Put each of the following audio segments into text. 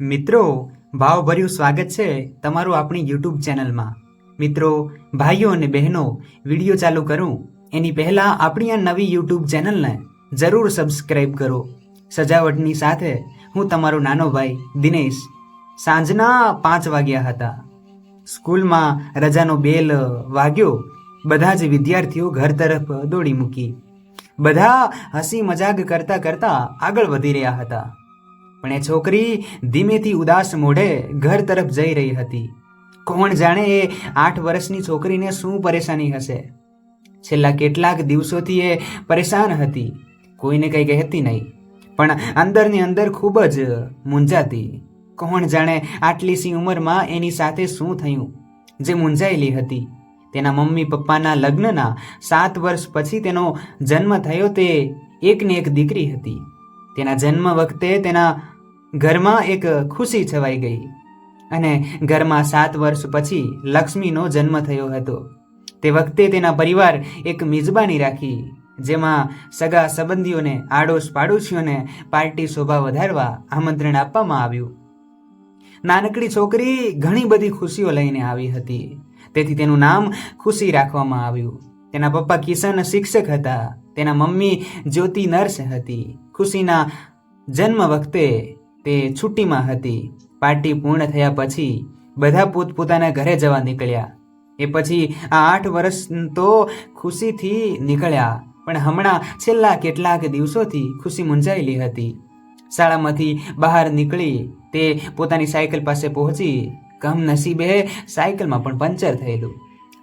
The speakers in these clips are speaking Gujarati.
મિત્રો, ભાવભર્યું સ્વાગત છે તમારું આપણી યુટ્યુબ ચેનલમાં. મિત્રો, ભાઈઓ અને બહેનો, વીડિયો ચાલુ કરું. એની પહેલાં આપણી આ નવી યુટ્યુબ ચેનલને જરૂર સબસ્ક્રાઈબ કરો. સજાવટની સાથે હું તમારો નાનો ભાઈ દિનેશ સાંજના પાંચ વાગ્યા હતા. સ્કૂલમાં રજાનો બેલ વાગ્યો. બધા જ વિદ્યાર્થીઓ ઘર તરફ દોડી મૂકી. બધા હસી મજાક કરતા કરતા આગળ વધી રહ્યા હતા. પણ એ છોકરી ધીમેથી ઉદાસ મોઢે ઘર તરફ જઈ રહી હતી. કોણ જાણે એ આઠ વર્ષની છોકરીને શું પરેશાની હશે? છેલ્લા કેટલાક દિવસોથી એ પરેશાન હતી. કોઈને કંઈ કહેતી નહીં, પણ અંદરની અંદર ખૂબ જ મૂંઝાતી. કોણ જાણે આટલી સી ઉંમરમાં એની સાથે શું થયું? જે મૂંઝાયેલી હતી. તેના મમ્મી પપ્પાના લગ્નના સાત વર્ષ પછી તેનો જન્મ થયો તે એકને એક દીકરી હતી. તેના જન્મ વખતે તેના ઘરમાં એક ખુશી છવાઈ ગઈ. અને ઘરમાં સાત વર્ષ પછી લક્ષ્મીનો જન્મ થયો હતો. તે વખતે તેના પરિવાર એક મિજબાની રાખી, જેમાં સગા સંબંધીઓને આડોશ પાડોશીઓને પાર્ટી શોભા વધારવા આમંત્રણ આપવામાં આવ્યું. નાનકડી છોકરી ઘણી બધી ખુશીઓ લઈને આવી હતી. તેથી તેનું નામ ખુશી રાખવામાં આવ્યું. તેના પપ્પા કિશન શિક્ષક હતા. તેના મમ્મી જ્યોતિ નર્સ હતી. ખુશીના જન્મ વખતે તે છુટ્ટીમાં હતી. પાર્ટી પૂર્ણ થયા પછી બધા પોતપોતાના ઘરે જવા નીકળ્યા. એ પછી આ આઠ વર્ષ તો ખુશીથી નીકળ્યા, પણ હમણાં છેલ્લા કેટલાક દિવસોથી ખુશી મૂંઝાયેલી હતી. શાળામાંથી બહાર નીકળી તે પોતાની સાયકલ પાસે પહોંચી કમનસીબે સાયકલમાં પણ પંચર થયેલું.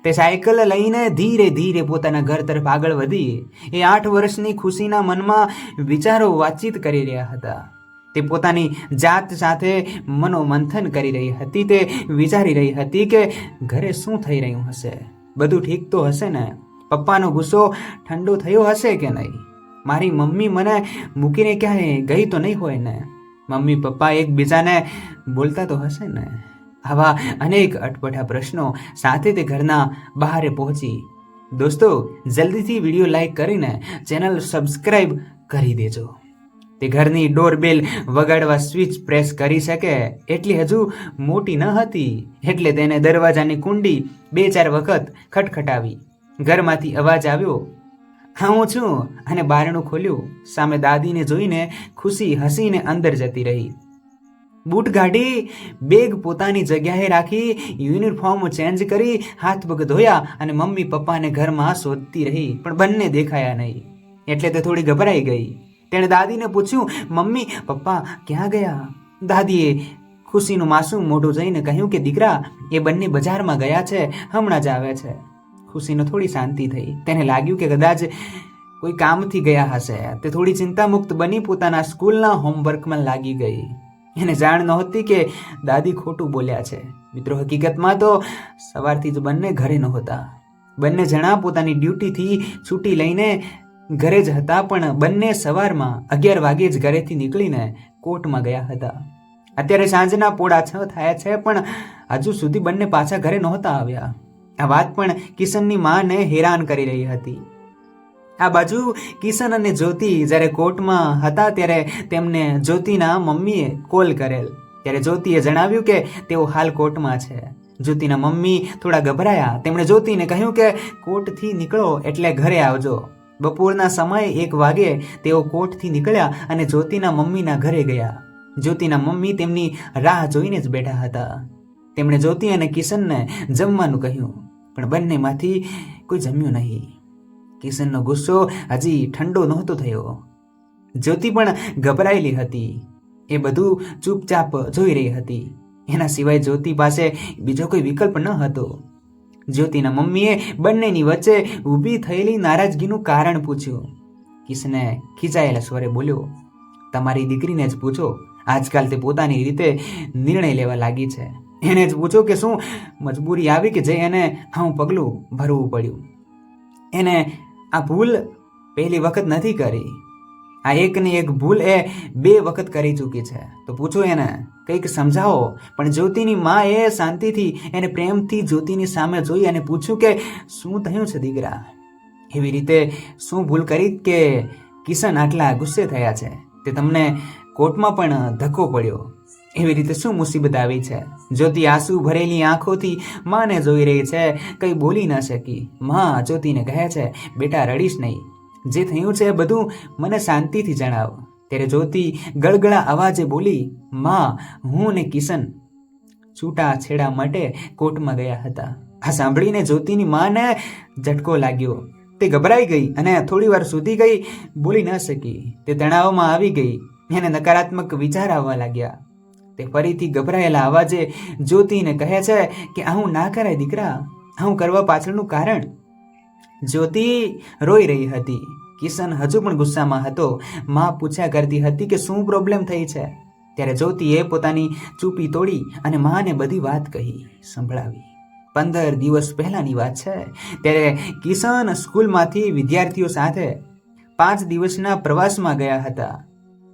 તે સાયકલ લઈને ધીરે ધીરે પોતાના ઘર તરફ આગળ વધી. એ આઠ વર્ષની ખુશીના મનમાં વિચારો વાતચીત કરી રહ્યા હતા. તે પોતાની જાત સાથે મનોમંથન કરી રહી હતી. તે વિચારી રહી હતી કે ઘરે શું થઈ રહ્યું હશે? બધું ઠીક તો હશે ને? પપ્પાનો ગુસ્સો ઠંડો થયો હશે કે નહીં? મારી મમ્મી મને મૂકીને ક્યાંય ગઈ તો નહીં હોય ને? મમ્મી પપ્પા એકબીજાને બોલતા તો હશે ને? આવા અનેક અટપટા પ્રશ્નો સાથે તે ઘરના બહારે પહોંચી. દોસ્તો, જલ્દીથી વીડિયો લાઈક કરીને ચેનલ સબસ્ક્રાઈબ કરી દેજો. તે ઘરની ડોરબેલ વગાડવા સ્વિચ પ્રેસ કરી શકે એટલી હજુ મોટી ન હતી. એટલે તેને દરવાજાની કુંડી બે ચાર વખત ખટખટાવી. ઘરમાંથી અવાજ આવ્યો, હા, હું છું. અને બારણું ખોલ્યું. સામે દાદીને જોઈને ખુશી હસીને અંદર જતી રહી. બૂટ કાઢી બેગ પોતાની જગ્યાએ રાખી, યુનિફોર્મ ચેન્જ કરી, હાથ પગ ધોયા અને મમ્મી પપ્પાને ઘરમાં શોધતી રહી, પણ બંને દેખાયા નહીં. એટલે તે થોડી ગભરાઈ ગઈ. તેણે દાદીને પૂછ્યું, મમ્મી, પપ્પા ક્યાં ગયા? દાદીએ ખુશીનું માસૂમ મોઢું જઈને કહ્યું કે, દીકરા, એ બંને બજારમાં ગયા છે, હમણાં જ આવે છે. ખુશીને થોડી શાંતિ થઈ. તેને લાગ્યું કે કદાચ કોઈ કામથી ગયા હશે. તે થોડી ચિંતામુક્ત બની પોતાના સ્કૂલના હોમવર્કમાં લાગી ગઈ. એને જાણ નહોતી કે દાદી ખોટું બોલ્યા છે. મિત્રો, હકીકતમાં તો સવારથી જ બંને ઘરે નહોતા. બંને જણા પોતાની ડ્યુટીથી છૂટી લઈને ઘરે જ હતા, પણ બંને સવારમાં અગિયાર વાગે જ ઘરેથી નીકળીને કોર્ટમાં ગયા હતા. અત્યારે સાંજના પોળા છ થયા છે, પણ હજુ સુધી બંને પાછા ઘરે નહોતા આવ્યા. આ વાત પણ કિશનની માને હેરાન કરી રહી હતી. આ બાજુ કિશન અને જ્યોતિ જ્યારે કોર્ટમાં હતા ત્યારે તેમને જ્યોતિના મમ્મીએ કોલ કરેલ. ત્યારે જ્યોતિએ જણાવ્યું કે તેઓ હાલ કોર્ટમાં છે. જ્યોતિના મમ્મી થોડા ગભરાયા. તેમણે જ્યોતિને કહ્યું કે કોર્ટથી નીકળો એટલે ઘરે આવજો. બપોરના સમયે એક વાગે તેઓ કોર્ટથી નીકળ્યા અને જ્યોતિના મમ્મીના ઘરે ગયા. જ્યોતિના મમ્મી તેમની રાહ જોઈને જ બેઠા હતા. તેમણે જ્યોતિ અને કિશનને જમવાનું કહ્યું. પણ બંનેમાંથી કોઈ જમ્યું નહીં. કિશનનો ગુસ્સો હજી ઠંડો નહોતો થયો. જ્યોતિ પણ ગભરાયેલી હતી. એ બધું ચૂપચાપ જોઈ રહી હતી. એના સિવાય જ્યોતિ પાસે બીજો કોઈ વિકલ્પ ન હતો. જ્યોતિના મમ્મીએ બંનેની વચ્ચે ઊભી થયેલી નારાજગીનું કારણ પૂછ્યું. કિશને ખીચાયેલા સ્વરે બોલ્યો, તમારી દીકરીને જ પૂછો, આજકાલ તે પોતાની રીતે નિર્ણય લેવા લાગી છે. એને જ પૂછો કે શું મજબૂરી આવી કે જે એને આવું પગલું ભરવું પડ્યું. એને આ ભૂલ પહેલી વખત નથી કરી. આ એકની એક ભૂલ એ બે વખત કરી ચૂકી છે. તો પૂછો એને, કંઈક સમજાવો. પણ જ્યોતિની મા એ શાંતિથી એને પ્રેમથી જ્યોતિની સામે જોઈ અને પૂછ્યું કે, શું થયું છે દીકરા? એવી રીતે શું ભૂલ કરી કે કિશન આટલા ગુસ્સે થયા છે? તે તમને કોર્ટમાં પણ ધક્કો પડ્યો. એવી રીતે શું મુસીબત આવી છે? જ્યોતિ આંસુ ભરેલી આંખોથી માને જોઈ રહી છે, કંઈ બોલી ન શકી. માં, જ્યોતિને કહે છે, બેટા, રડીશ નહીં. જે થયું છે બધું મને શાંતિથી જણાવ. ત્યારે જ્યોતિ ગળગળા અવાજે બોલી, માં, હું ને કિશન છૂટા છેડા માટે કોર્ટમાં ગયા હતા. આ સાંભળીને જ્યોતિની માને ઝટકો લાગ્યો. તે ગભરાઈ ગઈ અને થોડી વાર સુધી ગઈ, બોલી ન શકી. તે તણાવમાં આવી ગઈ. એને નકારાત્મક વિચાર આવવા લાગ્યા. તે ફરીથી ગભરાયેલા અવાજે જ્યોતિને કહે છે કે આવું ના કરાય દીકરા, આવું કરવા પાછળનું કારણ? જ્યોતિ રોઈ રહી હતી. કિશન હજુ પણ ગુસ્સામાં હતો. માં પૂછ્યા કરતી હતી કે શું પ્રોબ્લેમ થઈ છે? ત્યારે જ્યોતિએ પોતાની ચૂપી તોડી અને માને બધી વાત કહી, સંભળાવી. પંદર દિવસ પહેલાની વાત છે. ત્યારે કિશન સ્કૂલમાંથી વિદ્યાર્થીઓ સાથે પાંચ દિવસના પ્રવાસમાં ગયા હતા.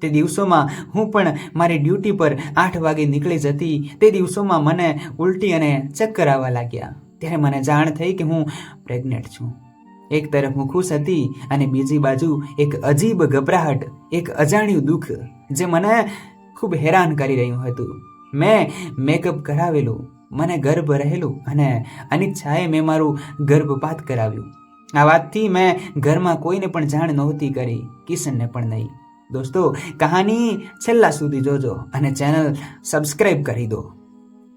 તે દિવસોમાં હું પણ મારી ડ્યુટી પર આઠ વાગે નીકળી જતી તે દિવસોમાં મને ઉલટી અને ચક્કર આવવા લાગ્યા. ત્યારે મને જાણ થઈ કે હું પ્રેગ્નેન્ટ છું. એક તરફ હું ખુશ હતી અને બીજી બાજુ એક અજીબ ગભરાહટ, એક અજાણ્યું દુઃખ જે મને ખૂબ હેરાન કરી રહ્યું હતું. મેં મેકઅપ કરાવેલું, મને ગર્ભ રહેલું અને અનિચ્છાએ મેં મારું ગર્ભપાત કરાવ્યું. આ વાતથી મેં ઘરમાં કોઈને પણ જાણ નહોતી કરી, કિશનને પણ નહીં. દોસ્તો, કહાની છેલ્લા સુધી જોજો અને ચેનલ સબસ્ક્રાઈબ કરી દો.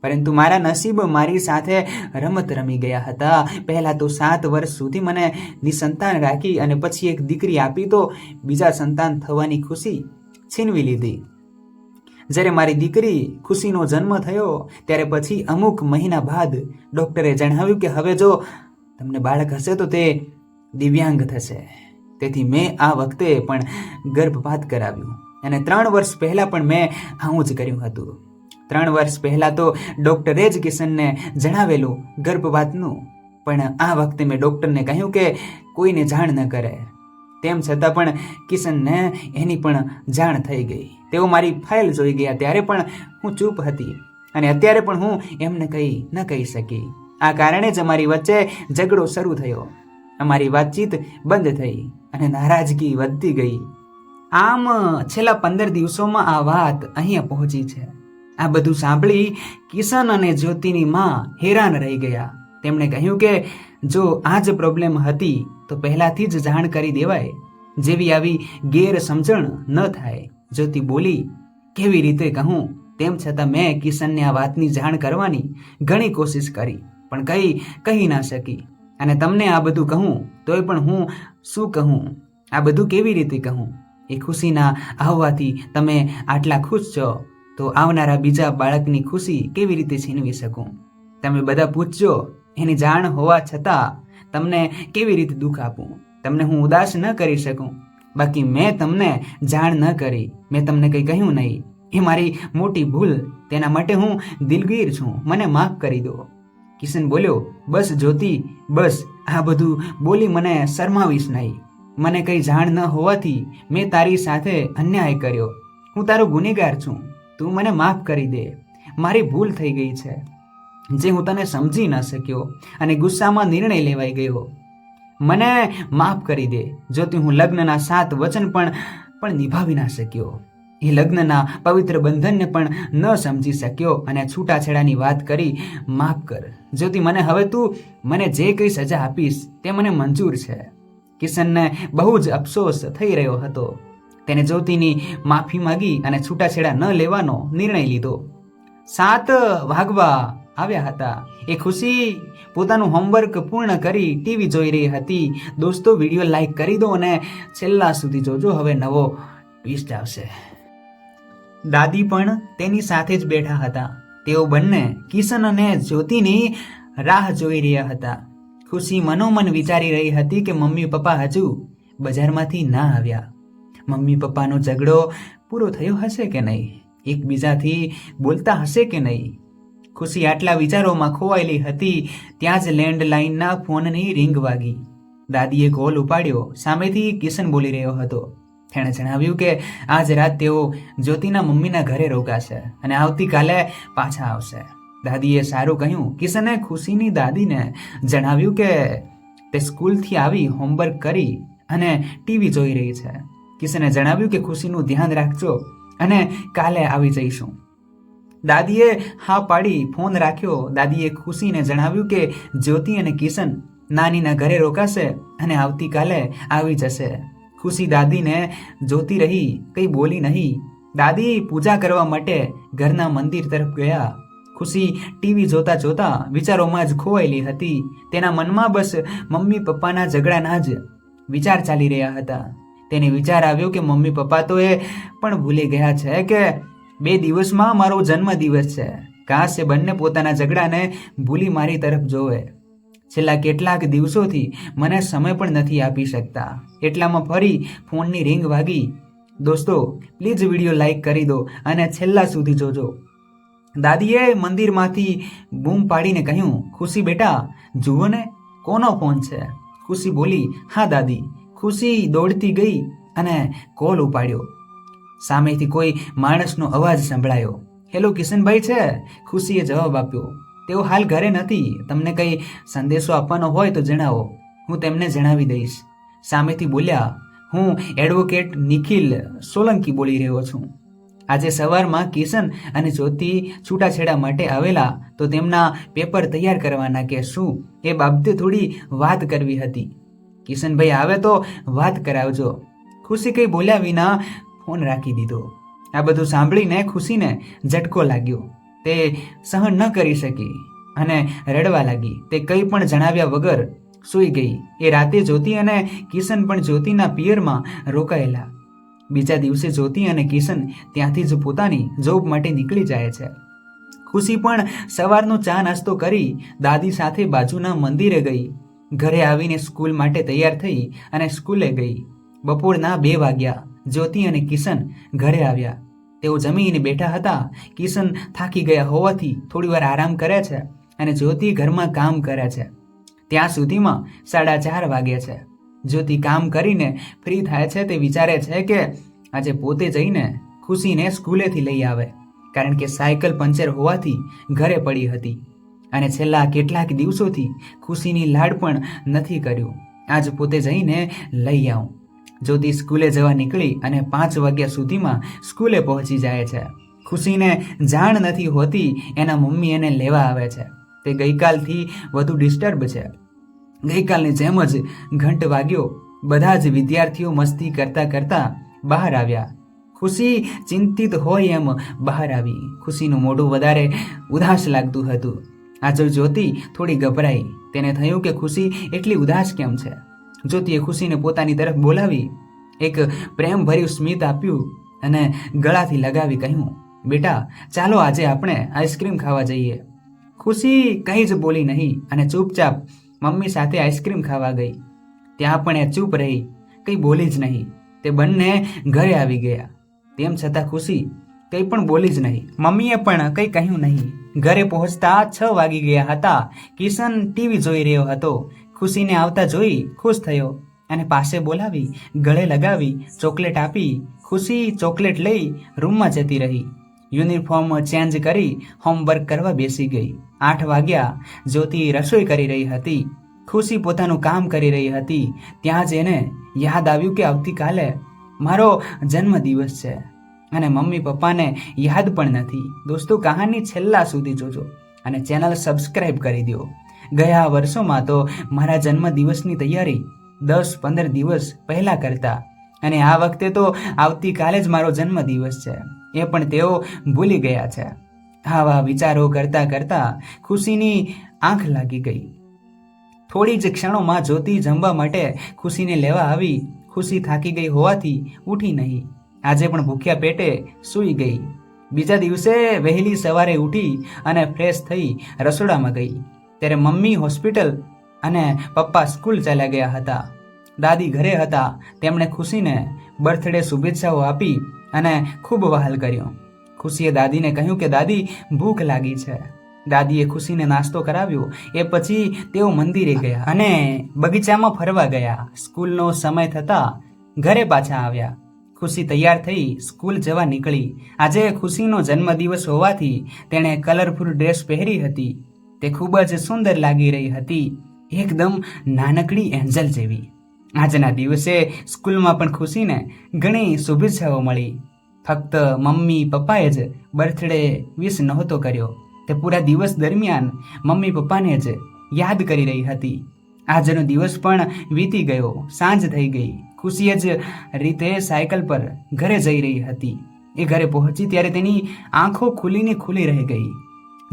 પરંતુ મારા નસીબ મારી સાથે રમત રમી ગયા હતા. પહેલાં તો સાત વર્ષ સુધી મને નિસંતાન રાખી અને પછી એક દીકરી આપી તો બીજા સંતાન થવાની ખુશી છીનવી લીધી. જ્યારે મારી દીકરી ખુશીનો જન્મ થયો, ત્યારે પછી અમુક મહિના બાદ ડૉક્ટરે જણાવ્યું કે હવે જો તમને બાળક હશે તો તે દિવ્યાંગ થશે. તેથી મેં આ વખતે પણ ગર્ભપાત કરાવ્યું. અને ત્રણ વર્ષ પહેલાં પણ મેં આવું જ કર્યું હતું. ત્રણ વર્ષ પહેલાં તો ડૉક્ટરે જ કિશનને જણાવેલું ગર્ભપાતનું. પણ આ વખતે મેં ડૉક્ટરને કહ્યું કે કોઈને જાણ ન કરે. તેમ છતાં પણ કિશનને એની પણ જાણ થઈ ગઈ. તેઓ મારી ફાઇલ જોઈ ગયા ત્યારે પણ હું ચૂપ હતી. અને અત્યારે પણ હું એમને કહી ન કહી શકી. આ કારણે જ અમારી વચ્ચે ઝઘડો શરૂ થયો. અમારી વાતચીત બંધ થઈ. અને નારાજગી વધતી ગઈ. આમ છેલ્લા પંદર દિવસોમાં આ વાત અહીંયા પહોંચી છે. આ બધું સાંભળી કિશન અને જ્યોતિની માં હેરાન રહી ગયા. તેમણે કહ્યું કે જો આ જ પ્રોબ્લેમ હતી, તો પહેલાથી જ જાણ કરી દેવાય. જેવી આવી ગેરસમજણ ન થાય. જ્યોતિ બોલી, કેવી રીતે કહું? તેમ છતાં મેં કિશનને આ વાતની જાણ કરવાની ઘણી કોશિશ કરી, પણ કંઈ કહી ના શકી. અને તમને આ બધું કહું, તોય પણ હું શું કહું? આ બધું કેવી રીતે કહું? એ ખુશીના આવવાથી તમે આટલા ખુશ છો, તો આવનારા બીજા બાળકની ખુશી કેવી રીતે છીનવી શકું? તમે બધા પૂછજો, એની જાણ હોવા છતાં તમને કેવી રીતે દુઃખ આપું? તમને હું ઉદાસ ન કરી શકું? બાકી મેં તમને જાણ ન કરી, મેં તમને કંઈ કહ્યું નહીં. એ મારી મોટી ભૂલ, તેના માટે હું દિલગીર છું. મને માફ કરી દો. કિશન બોલ્યો, બસ જ્યોતિ, બસ. આ બધું બોલી મને શરમાવીશ નહીં. મને કંઈ જાણ ન હોવાથી મેં તારી સાથે અન્યાય કર્યો. હું તારો ગુનેગાર છું. તું મને માફ કરી દે. મારી ભૂલ થઈ ગઈ છે. જે હું તને સમજી ન શક્યો અને ગુસ્સામાં નિર્ણય લેવાઈ ગયો. મને માફ કરી દે. જો તું હું લગ્નના સાત વચન પણ પણ નિભાવી ના શક્યો. એ લગ્નના પવિત્ર બંધનને પણ ન સમજી શક્યો અને છૂટાછેડાની વાત કરી, માફ કર, જ્યોતિ, મને હવે તું, મને જે કંઈ સજા આપીશ, તે મને મંજૂર છે. કિશનને બહુ જ અફસોસ થઈ રહ્યો હતો. તેને જ્યોતિની માફી માંગી અને છૂટાછેડા ન લેવાનો નિર્ણય લીધો. સાત વાગવા આવ્યા હતા. એ ખુશી પોતાનું હોમવર્ક પૂર્ણ કરી ટીવી જોઈ રહી હતી. દોસ્તો, વીડિયો લાઈક કરી દો અને છેલ્લા સુધી જોજો, હવે નવો ટ્વિસ્ટ આવશે. દાદી પણ તેની સાથે જ બેઠા હતા. તેઓ બંને કિશન અને જ્યોતિની રાહ જોઈ રહ્યા હતા. ખુશી મનોમન વિચારી રહી હતી કે મમ્મી પપ્પા હજુ બજારમાંથી ના આવ્યા. મમ્મી પપ્પાનો ઝઘડો પૂરો થયો હશે કે નહીં? એકબીજાથી બોલતા હશે કે નહીં? ખુશી આટલા વિચારોમાં ખોવાયેલી હતી ત્યાં જ લેન્ડલાઇનના ફોનની રિંગ વાગી. દાદીએ કોલ ઉપાડ્યો. સામેથી કિશન બોલી રહ્યો હતો. તેણે જણાવ્યું કે આજ રાત તેઓ જ્યોતિના મમ્મીના ઘરે રોકાશે અને આવતીકાલે પાછા આવશે. દાદીએ સારું કહ્યું. કિશને ખુશીની દાદીને જણાવ્યું કે તે સ્કૂલથી આવી હોમવર્ક કરી અને ટીવી જોઈ રહી છે. કિશને જણાવ્યું કે ખુશીનું ધ્યાન રાખજો અને કાલે આવી જઈશું. દાદીએ હા પાડી ફોન રાખ્યો. દાદીએ ખુશીને જણાવ્યું કે જ્યોતિ અને કિશન નાનીના ઘરે રોકાશે અને આવતીકાલે આવી જશે. ખુશી દાદીને જોતી રહી, કંઈ બોલી નહીં. દાદી પૂજા કરવા માટે ઘરના મંદિર તરફ ગયા. ખુશી ટીવી જોતા જોતા વિચારોમાં જ ખોવાયેલી હતી. તેના મનમાં બસ મમ્મી પપ્પાના ઝઘડાના જ વિચાર ચાલી રહ્યા હતા. તેને વિચાર આવ્યો કે મમ્મી પપ્પા તો એ પણ ભૂલી ગયા છે કે બે દિવસમાં મારો જન્મદિવસ છે. કાશ એ બંને પોતાના ઝઘડાને ભૂલી મારી તરફ જોવે. છેલ્લા કેટલાક દિવસોથી મને સમય પણ નથી આપી શકતા. એટલામાં ફરી ફોનની રિંગ વાગી. દોસ્તો, પ્લીઝ વીડિયો લાઈક કરી દો અને છેલ્લા સુધી જોજો. દાદીએ મંદિરમાંથી બૂમ પાડીને કહ્યું, ખુશી બેટા, જુઓ ને, કોનો ફોન છે? ખુશી બોલી, હા, દાદી. ખુશી દોડતી ગઈ અને કોલ ઉપાડ્યો. સામેથી કોઈ માણસનો અવાજ સંભળાયો. હેલો કિશનભાઈ છે? ખુશીએ જવાબ આપ્યો. તેઓ હાલ ઘરે નથી. તમને કંઈ સંદેશો આપવાનો હોય તો જણાવો. હું તેમને જણાવી દઈશ. સામેથી બોલ્યા, હું એડવોકેટ નિખિલ સોલંકી બોલી રહ્યો છું. આજે સવારમાં કિશન અને જ્યોતિ છૂટાછેડા માટે આવેલા તો તેમના પેપર તૈયાર કરવાના કે શું? એ બાબતે થોડી વાત કરવી હતી. કિશનભાઈ આવે તો વાત કરાવજો. ખુશી કંઈ બોલ્યા વિના ફોન રાખી દીધો. આ બધું સાંભળીને ખુશીને ઝટકો લાગ્યો. તે સહન ન કરી શકી અને રડવા લાગી. તે કંઈ પણ જણાવ્યા વગર સૂઈ ગઈ. એ રાતે જ્યોતિ અને કિશન પણ જ્યોતિના પિયરમાં રોકાયેલા. બીજા દિવસે જ્યોતિ અને કિશન ત્યાંથી જ પોતાની જોબ માટે નીકળી જાય છે. ખુશી પણ સવારનો ચા નાસ્તો કરી દાદી સાથે બાજુના મંદિરે ગઈ. ઘરે આવીને સ્કૂલ માટે તૈયાર થઈ અને સ્કૂલે ગઈ. બપોરના બે વાગ્યા જ્યોતિ અને કિશન ઘરે આવ્યા. તેઓ જમીને બેઠા હતા. કિશન થાકી ગયા હોવાથી થોડીવાર આરામ કરે છે અને જ્યોતિ ઘરમાં કામ કરે છે. ત્યાં સુધીમાં સાડા ચાર વાગે છે. જ્યોતિ કામ કરીને ફ્રી થાય છે તે વિચારે છે કે આજે પોતે જઈને ખુશીને સ્કૂલેથી લઈ આવે, કારણ કે સાયકલ પંચર હોવાથી ઘરે પડી હતી. અને છેલ્લા કેટલાક દિવસોથી ખુશીની લાડ પણ નથી કર્યું. આજ પોતે જઈને લઈ આવું. જ્યોતિ સ્કૂલે જવા નીકળી અને પાંચ વાગ્યા સુધીમાં સ્કૂલે પહોંચી જાય છે. ખુશીને જાણ નથી હોતી એના મમ્મી એને લેવા આવે છે. તે ગઈકાલથી વધુ ડિસ્ટર્બ છે. ગઈકાલની જેમ જ ઘંટ વાગ્યો. બધા જ વિદ્યાર્થીઓ મસ્તી કરતા કરતા બહાર આવ્યા. ખુશી ચિંતિત હોય એમ બહાર આવી. ખુશીનું મોઢું વધારે ઉદાસ લાગતું હતું. આજે જ્યોતિ થોડી ગભરાઈ. તેને થયું કે ખુશી, એટલી ઉદાસ કેમ છે? જ્યોતિએ ખુશીને પોતાની તરફ બોલાવી, એક પ્રેમભર્યું સ્મિત આપ્યું અને ગળાથી લગાવી કહ્યું, બેટા, ચાલો આજે આપણે આઈસ્ક્રીમ ખાવા જઈએ. ખુશી કંઈ જ બોલી નહીં અને ચૂપચાપ મમ્મી સાથે આઈસ્ક્રીમ ખાવા ગઈ. ત્યાં પણ એ ચૂપ રહી, કંઈ બોલી જ નહીં. તે બંને ઘરે આવી ગયા. તેમ છતાં ખુશી કંઈ પણ બોલી જ નહીં. મમ્મીએ પણ કંઈ કહ્યું નહીં. ઘરે પહોંચતા છ વાગી ગયા હતા. કિશન ટીવી જોઈ રહ્યો હતો. ખુશીને આવતા જોઈ ખુશ થયો અને પાસે બોલાવી, ગળે લગાવી, ચોકલેટ આપી, ખુશી ચોકલેટ લઈ રૂમમાં જતી રહી. યુનિફોર્મ ચેન્જ કરી હોમવર્ક કરવા બેસી ગઈ. આઠ વાગ્યા, જ્યોતિ રસોઈ કરી રહી હતી. ખુશી પોતાનું કામ કરી રહી હતી. ત્યાં જ એને યાદ આવ્યું કે આવતીકાલે મારો જન્મદિવસ છે અને મમ્મી પપ્પાને યાદ પણ નથી. દોસ્તો, કહાની છેલ્લા સુધી જોજો અને ચેનલ સબસ્ક્રાઈબ કરી દો ગયા વર્ષોમાં તો મારા જન્મદિવસની તૈયારી દસ પંદર દિવસ પહેલાં કરતા. અને આ વખતે તો આવતીકાલે જ મારો જન્મદિવસ છે. એ પણ તેઓ ભૂલી ગયા છે. આવા વિચારો કરતા કરતા ખુશીની આંખ લાગી ગઈ. થોડી જ ક્ષણોમાં જ્યોતિ જમવા માટે ખુશીને લેવા આવી. ખુશી થાકી ગઈ હોવાથી ઉઠી નહીં. આજે પણ ભૂખ્યા પેટે સૂઈ ગઈ. બીજા દિવસે વહેલી સવારે ઉઠી અને ફ્રેશ થઈ રસોડામાં ગઈ. ત્યારે મમ્મી હોસ્પિટલ અને પપ્પા સ્કૂલ ચાલ્યા ગયા હતા. દાદી ઘરે હતા. તેમણે ખુશીને બર્થડે શુભેચ્છાઓ આપી અને ખૂબ વહાલ કર્યો. ખુશીએ દાદીને કહ્યું કે, દાદી, ભૂખ લાગી છે. દાદીએ ખુશીને નાસ્તો કરાવ્યો. એ પછી તેઓ મંદિરે ગયા અને બગીચામાં ફરવા ગયા. સ્કૂલનો સમય થતા ઘરે પાછા આવ્યા. ખુશી તૈયાર થઈ સ્કૂલ જવા નીકળી. આજે ખુશીનો જન્મદિવસ હોવાથી તેણે કલરફુલ ડ્રેસ પહેરી હતી. તે ખૂબ જ સુંદર લાગી રહી હતી. એકદમ નાનકડી એન્જલ જેવી. આજના દિવસે સ્કૂલમાં પણ ખુશીને ઘણી શુભેચ્છાઓ મળી. ફક્ત મમ્મી પપ્પાએ જ બર્થડે વિશ નહોતો કર્યો. તે પૂરા દિવસ દરમિયાન મમ્મી પપ્પાને જ યાદ કરી રહી હતી. આજનો દિવસ પણ વીતી ગયો, સાંજ થઈ ગઈ. ખુશી જ રીતે સાયકલ પર ઘરે જઈ રહી હતી. એ ઘરે પહોંચી ત્યારે તેની આંખો ખુલીને ખુલી રહી ગઈ.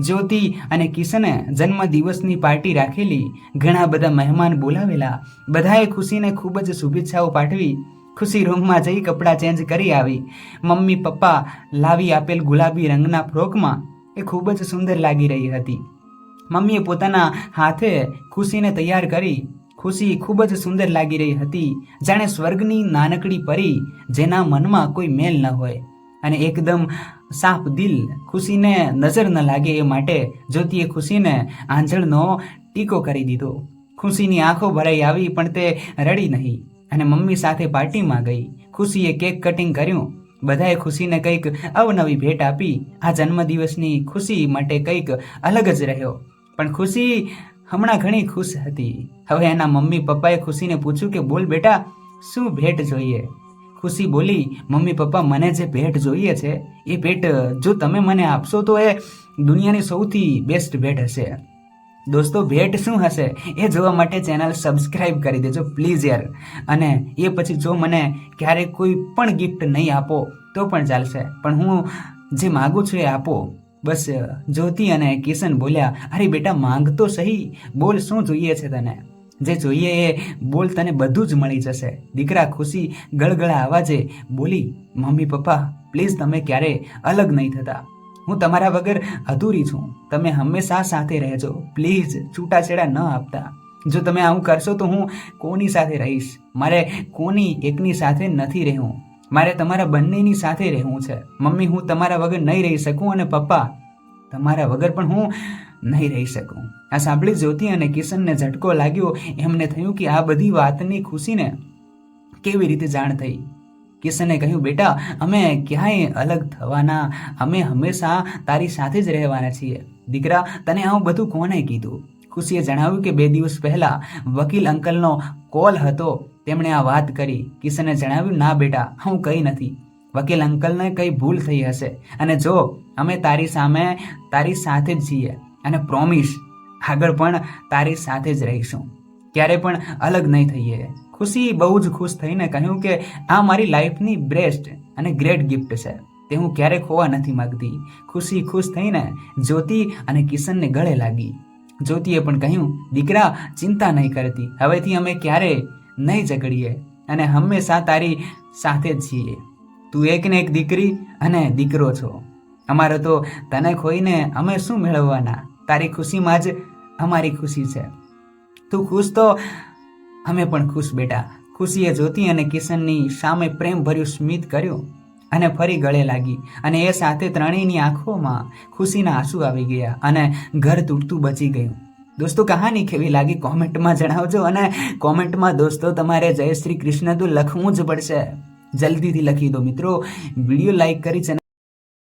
જ્યોતિ અને કિશને જન્મદિવસની પાર્ટી રાખેલી. ઘણા બધા મહેમાન બોલાવેલા. બધાએ ખુશીને ખૂબ જ શુભેચ્છાઓ પાઠવી. ખુશી રૂમમાં જઈ કપડાં ચેન્જ કરી આવી. મમ્મી, પપ્પા લાવી આપેલ ગુલાબી રંગના ફ્રોકમાં. એ ખૂબ જ સુંદર લાગી રહી હતી. મમ્મીએ પોતાના હાથે ખુશીને તૈયાર કરી. ખુશી ખૂબ જ સુંદર લાગી રહી હતી. જાણે સ્વર્ગની નાનકડી પરી જેના મનમાં કોઈ મેલ ન હોય. અને એકદમ સાફ દિલ ખુશીને નજર ન લાગે એ માટે જ્યોતિએ ખુશીને આંજળનો ટીકો કરી દીધો. ખુશીની આંખો ભરાઈ આવી, પણ તે રડી નહીં અને મમ્મી સાથે પાર્ટીમાં ગઈ. ખુશીએ કેક કટિંગ કર્યું. બધાએ ખુશીને કંઈક અવનવી ભેટ આપી. આ જન્મદિવસની ખુશી માટે કંઈક અલગ જ રહ્યો. પણ ખુશી હમણાં ઘણી ખુશ હતી. હવે એના મમ્મી પપ્પાએ ખુશીને પૂછ્યું કે, બોલ બેટા, શું ભેટ જોઈએ? ખુશી બોલી, મમ્મી, પપ્પા, મને જે ભેટ જોઈએ છે, એ ભેટ જો તમે મને આપશો તો એ દુનિયાની સૌથી બેસ્ટ ભેટ હશે. દોસ્તો, ભેટ શું હશે? એ જોવા માટે ચેનલ સબસ્ક્રાઈબ કરી દેજો પ્લીઝ યાર. અને એ પછી જો મને ક્યારેક કોઈ પણ ગિફ્ટ નહીં આપો, તો પણ ચાલશે. પણ હું જે માગું છું એ આપો. બસ જ્યોતિ અને કિશન બોલ્યા, અરે બેટા, માંગ તો સહી. બોલ, શું જોઈએ છે તને? જે જોઈએ એ બોલ તને બધું જ મળી જશે. દીકરા ખુશી ગળગળા અવાજે બોલી, મમ્મી પપ્પા, પ્લીઝ તમે ક્યારે અલગ નહીં થતા. હું તમારા વગર અધૂરી છું. તમે હંમેશા સાથે રહેજો. પ્લીઝ છૂટાછેડા ન આપતા. જો તમે આવું કરશો તો હું કોની સાથે રહીશ? મારે કોની એકની સાથે નથી રહેવું? મારે તમારા બંનેની સાથે રહેવું છે. મમ્મી, હું તમારા વગર નહીં રહી શકું અને પપ્પા, તમારા વગર પણ હું નહીં રહી શકું. આ સાંભળી જ્યોતિ અને કિશનને ઝટકો લાગ્યો. એમને થયું કે આ બધી વાતની ખુશીને કેવી રીતે જાણ થઈ? કિશને કહ્યું, બેટા, અમે ક્યાંય અલગ થવાના? અમે હંમેશા તારી સાથે જ રહેવાના છીએ. દીકરા, તને આવું બધું કોને કીધું? ખુશીએ જણાવ્યું કે બે દિવસ પહેલા વકીલ અંકલનો કોલ હતો. તેમણે આ વાત કરી. કિશને જણાવ્યું, ના, બેટા, હું કંઈ નથી. વકીલ અંકલને કંઈ ભૂલ થઈ હશે. અને જો અમે તારી સામે, તારી સાથે જ છીએ અને પ્રોમિસ આગળ પણ તારી સાથે જ રહીશું. ક્યારે પણ અલગ નહીં થઈએ. ખુશી બહુ જ ખુશ થઈને કહ્યું કે, આ મારી લાઈફની બેસ્ટ અને ગ્રેટ ગિફ્ટ છે. તે હું ક્યારે ખોવા નથી માંગતી. ખુશી ખુશ થઈને જ્યોતિ અને કિશનને ગળે લાગી. જ્યોતિએ પણ કહ્યું, દીકરા, ચિંતા નહીં કરતી. હવેથી અમે ક્યારે નહીં ઝઘડીએ અને હંમેશા તારી સાથે જ છીએ. તું એક ને એક દીકરી અને દીકરો છો. અમારો તો તને ખોઈને અમે શું મેળવવાના? તારી ખુશીમાં જ અમારી ખુશી છે. તું ખુશ તો અમે પણ ખુશ બેટા. ખુશીએ જોતી અને કિશનની સામે પ્રેમભર્યું સ્મિત કર્યું અને ફરી ગળે લાગી અને એ સાથે ત્રણેયની આંખોમાં ખુશીના આંસુ આવી ગયા અને ઘર તૂટતું બચી ગયું. દોસ્તો, કહાની કેવી લાગી કોમેન્ટમાં જણાવજો અને કોમેન્ટમાં દોસ્તો, તમારે જય શ્રી કૃષ્ણ તો લખવું જ પડશે. જલ્દીથી લખી દો મિત્રો. વીડિયો લાઈક કરી ચેનલ